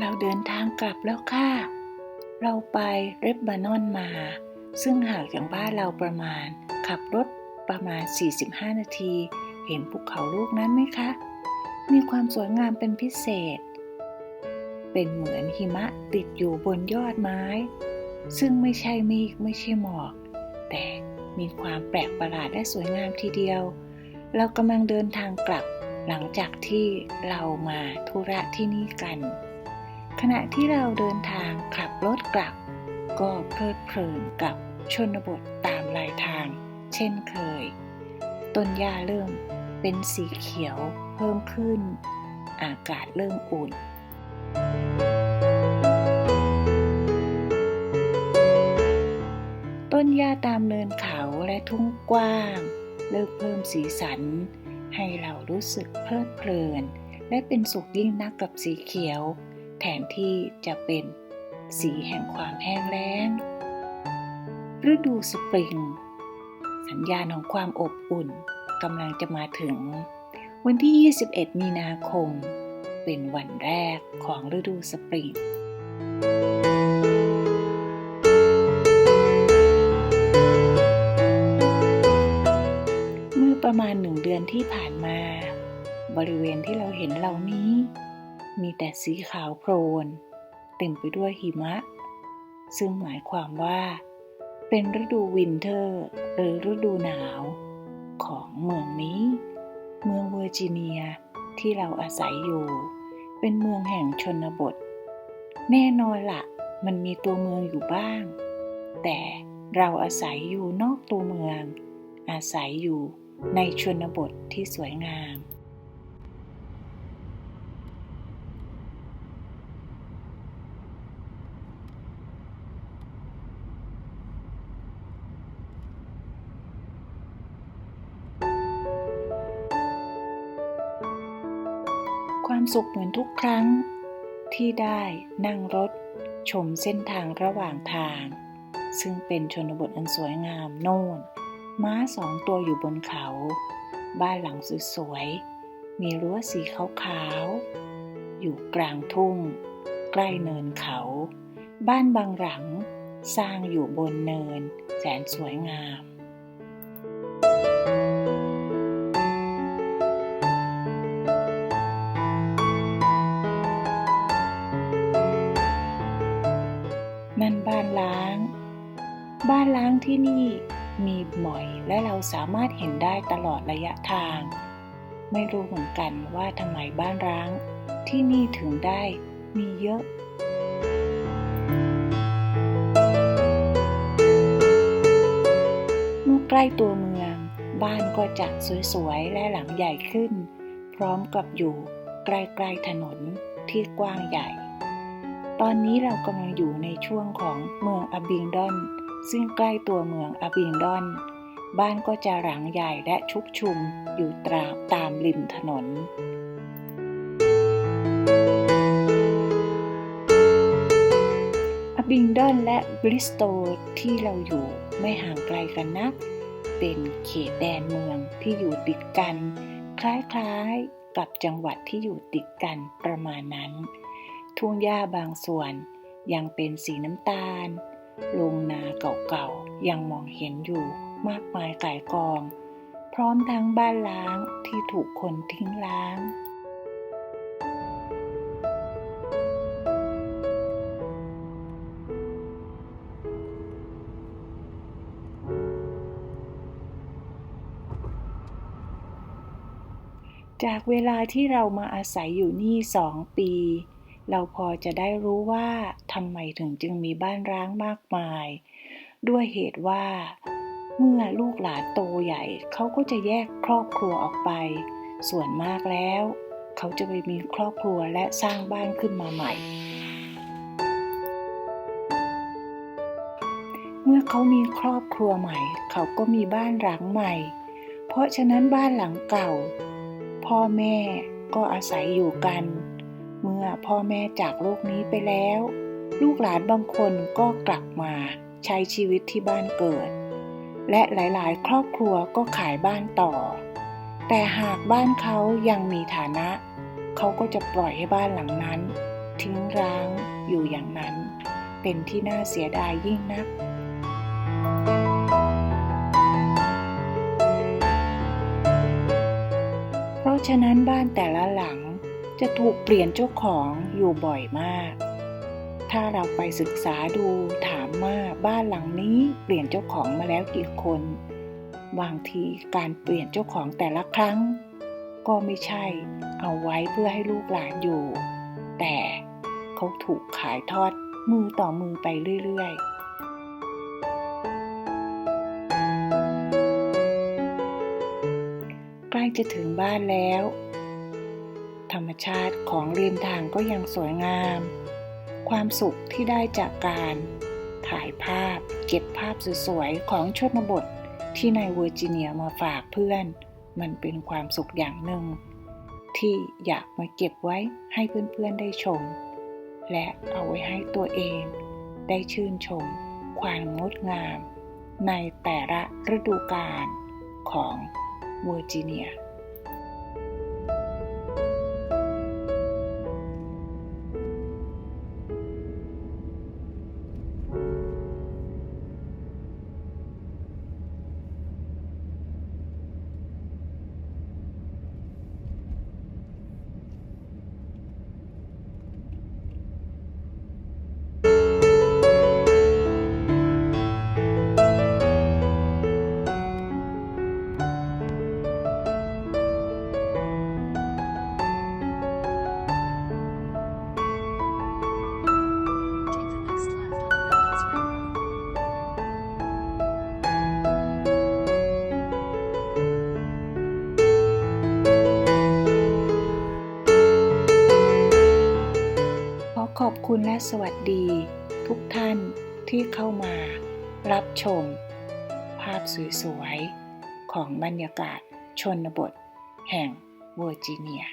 เราเดินทางกลับแล้วค่ะ เราไปเรบบานอนมา ซึ่งห่างจากบ้านเราประมาณ ขับรถประมาณ 45 นาที เห็นภูเขาลูกนั้นไหมคะ มีความสวยงามเป็นพิเศษ เป็นเหมือนหิมะติดอยู่บนยอดไม้ ซึ่งไม่ใช่เมฆไม่ใช่หมอก แต่มีความแปลกประหลาดและสวยงามทีเดียว เรากำลังเดินทางกลับหลังจากที่เรามาธุระที่นี่กัน ขณะที่เราเดินทางขับรถกลับ ก็เพลิดเพลินกับชนบทตามลายทาง เช่นเคย ต้นหญ้าเริ่มเป็นสีเขียวเพิ่มขึ้น อากาศเริ่มอุ่น ต้นหญ้าตามเนินเขาและทุ่งกว้าง เริ่มเพิ่มสีสัน ให้เรารู้สึกเพลิดเพลิน และเป็นสุขยิ่งนักกับสีเขียว แทนที่จะเป็นสีแห่งความแห้งแล้ง ฤดูสปริง สัญญาณของความอบอุ่นกำลังจะมาถึง วันที่ 21 มีนาคม เป็นวันแรกของฤดูสปริงเมื่อประมาณหนึ่งเดือนที่ผ่านมา บริเวณที่เราเห็นเหล่านี้ มีแต่สีขาวโพลน เต็มไปด้วยหิมะ ซึ่งหมายความว่า เป็นฤดูวินเทอร์ หรือฤดูหนาว ของเมืองนี้ เมืองเวอร์จิเนียที่เราอาศัยอยู่ เป็นเมืองแห่งชนบท แน่นอนละมันมีตัวเมืองอยู่บ้าง แต่เราอาศัยอยู่นอกตัวเมือง อาศัยอยู่ในชนบทที่สวยงาม ความสุขเหมือนทุกครั้ง ที่ได้นั่งรถ ชมเส้นทางระหว่างทาง ซึ่งเป็นชนบทอันสวยงามโน่น ม้าสองตัวอยู่บนเขา บ้านหลังสวยๆ มีรั้วสีขาวๆ อยู่กลางทุ่ง ใกล้เนินเขา บ้านบางหลัง สร้างอยู่บนเนิน แสนสวยงาม ที่นี่มีบ่อยและเราสามารถเห็นได้ตลอดระยะทาง ไม่รู้เหมือนกันว่าทำไมบ้านร้าง ที่นี่ถึงได้มีเยอะเมื่อใกล้ตัวเมือง บ้านก็จะสวยๆ และหลังใหญ่ขึ้น พร้อมกับอยู่ใกล้ๆถนนที่กว้างใหญ่ ตอนนี้เรากำลังอยู่ในช่วงของเมืองอบิงดอน ซึ่งใกล้ตัวเมืองอบิงดอน บ้านก็จะหลังใหญ่และชุกชุมอยู่ตราตามริมถนนอบิงดอนและบริสโตลที่เราอยู่ไม่ห่างไกลกันนัก เป็นเขตแดนเมืองที่อยู่ติดกัน คล้ายๆกับจังหวัดที่อยู่ติดกันประมาณนั้น ทุ่งหญ้าบางส่วนยังเป็นสีน้ำตาล โรงนาเก่าๆ ยังมองเห็นอยู่มากมายก่ายกอง พร้อมทั้งบ้านล้างที่ถูกคนทิ้งล้างจากเวลาที่เรามาอาศัยอยู่นี่สองปี เราพอจะได้รู้ว่าทำไมถึงจึงมีบ้านร้างมากมาย ด้วยเหตุว่า เมื่อลูกหลานโตใหญ่ เขาก็จะแยกครอบครัวออกไป ส่วนมากแล้ว เขาจะไปมีครอบครัวและสร้างบ้านขึ้นมาใหม่ เมื่อเขามีครอบครัวใหม่ เขาก็มีบ้านหลังใหม่ เพราะฉะนั้นบ้านหลังเก่า พ่อแม่ก็อาศัยอยู่กัน เมื่อพ่อแม่จากโลกนี้ไปแล้ว ลูกหลานบางคนก็กลับมาใช้ชีวิตที่บ้านเกิด และหลายๆ ครอบครัวก็ขายบ้านต่อ แต่หากบ้านเขายังมีฐานะ เขาก็จะปล่อยให้บ้านหลังนั้น ทิ้งร้างอยู่อย่างนั้น เป็นที่น่าเสียดายยิ่งนัก เพราะฉะนั้นบ้านแต่ละหลัง จะถูกเปลี่ยนเจ้าของอยู่บ่อยมาก ถ้าเราไปศึกษาดูถามว่าบ้านหลังนี้เปลี่ยนเจ้าของมาแล้วกี่คน บางทีการเปลี่ยนเจ้าของแต่ละครั้ง ก็ไม่ใช่เอาไว้เพื่อให้ลูกหลานอยู่ แต่เขาถูกขายทอดมือต่อมือไปเรื่อยๆใกล้จะถึงบ้านแล้ว รรมชาติของริมทางก็ยังสวยงาม ความสุขที่ได้จากการถ่ายภาพเก็บภาพสวยๆของชนบทที่ในเวอร์จิเนียมาฝากเพื่อน มันเป็นความสุขอย่างหนึ่ง ที่อยากมาเก็บไว้ให้เพื่อนๆได้ชม และเอาไว้ให้ตัวเอง ได้ชื่นชม ความงดงาม ในแต่ละฤดูกาลของเวอร์จิเนีย คุณและสวัสดี ทุกท่านที่เข้ามา รับชม ภาพสวยๆ ของบรรยากาศชนบท แห่งเวอร์จิเนีย